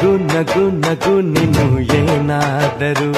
ನಗು ನಗು ನಗು ನಿನು ಏನಾದರೂ